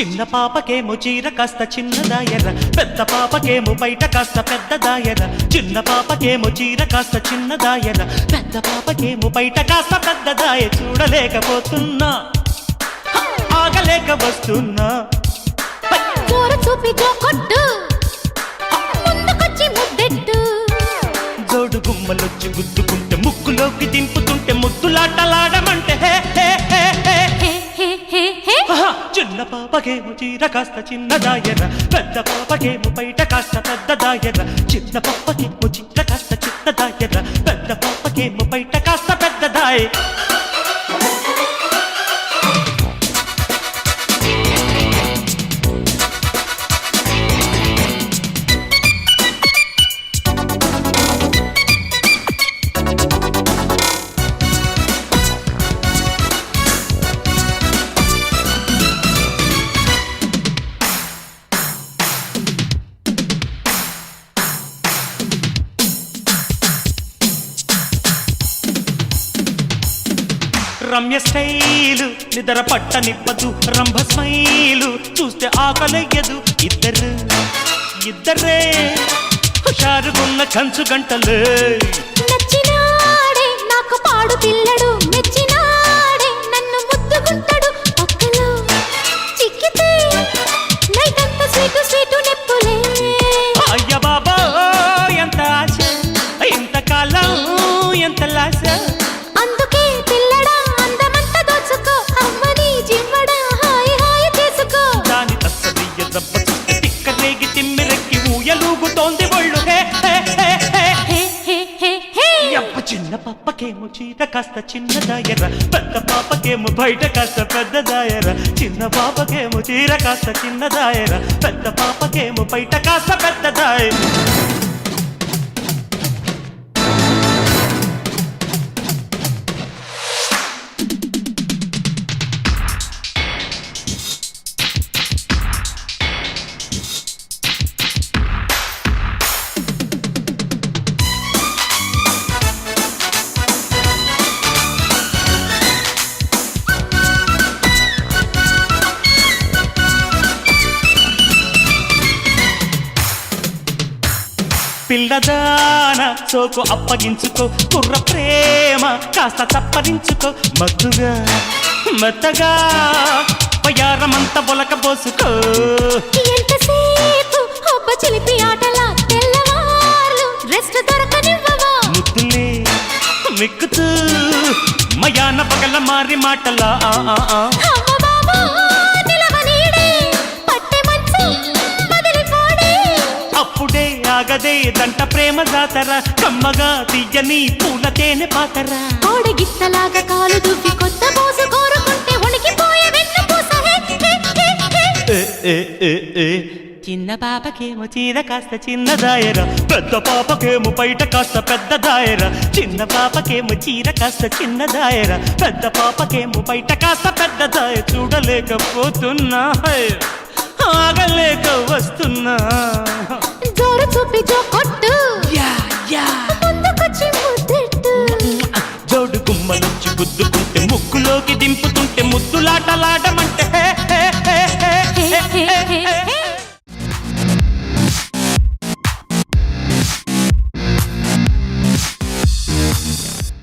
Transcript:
చిన్న పాపకేమో చీర కాస్త చిన్నదాయర పెద్ద పాపకేమో బయట కాస్త పెద్దదాయర చిన్న పాపకేమో చీర కాస్త చిన్నదాయర పెద్ద పాపకేమో బయట కాస్త పెద్దదాయ చూడలేకపోతున్నా! ఆగలేక వస్తున్నా జోర చూపి జో కొట్టు. ముందుకొచ్చి ముద్దెట్టు. జోడు గుమ్మలొచ్చి గుద్దుకుంటే ముక్కులోకి దింపుతుంటే ముద్దులాటలాడమంటే చిన్న పాపకేమో చీర కాస్త చిన్నదాయర పెద్ద పాపకేమో బయట కాస్త పెద్దదాయర చిన్న పాపకేమో చీర కాస్త చిన్నదాయర పెద్ద పాపకేమో బయట కాస్త పెద్దదాయ రమ్య స్టైలు నిద్ర పట్టనివ్వదు రంభ స్మైలు చూస్తే ఆకలయ్యదు ఇద్దరు ఇద్దరే. హుషారుగున్న కంచు గంటలు. నచ్చినాడే నాకు పాడు పిల్లడు యప్ప పాపకేమో చీర కాస్త చిన్నదాయర పెద్ద పాపకేమో బయట కాస్త పెద్దదాయర చిన్న పాపకేమో చీర కాస్త చిన్నదాయర పెద్ద పాపకేమో బయట కాస్త పెద్దదాయ పిల్లదాన సోకు అప్పగించుకో కుర్ర ప్రేమ కాస్త చప్పరించుకో మత్తుగా మెత్తగా పయారమంత బొలక పోసుకో. ఎంతసేపు ఒబ్బ చిలిపి ఆటలా తెల్లవార్లు రెస్ట్ దొరకనివ్వవా? ముద్దులే మిక్కుతూ మయాన పగల మారి మాటలా. ఆ, ఆ, ఆ. సాగదే దంట ప్రేమ జాతర. కమ్మగా తీయని పూల తేనె పాతర. కోడగిట్టలాగా కాలు దూకి కొత్త పోసు కోరుకుంటే ఉణికిపోయే వెన్న పూస. చిన్న పాపకేమో చీర కాస్త చిన్న దాయర. పెద్ద పాపకేమో బయట కాస్త పెద్ద దాయర. చిన్న పాపకేమో చీర కాస్త చిన్న దాయర. పెద్ద పాపకేమో బయట కాస్త పెద్ద దాయ చూడలేకపోతున్నా ఆగలేక వస్తున్నా. జోరు చూపి జో కొట్టు ముందుకొచ్చి ముద్దెట్టు జోడు గుమ్మ నుంచి గుద్దుకుంటే ముక్కులోకి దింపుతుంటే ముద్దులాటలాడమంటే హే హే హే హే.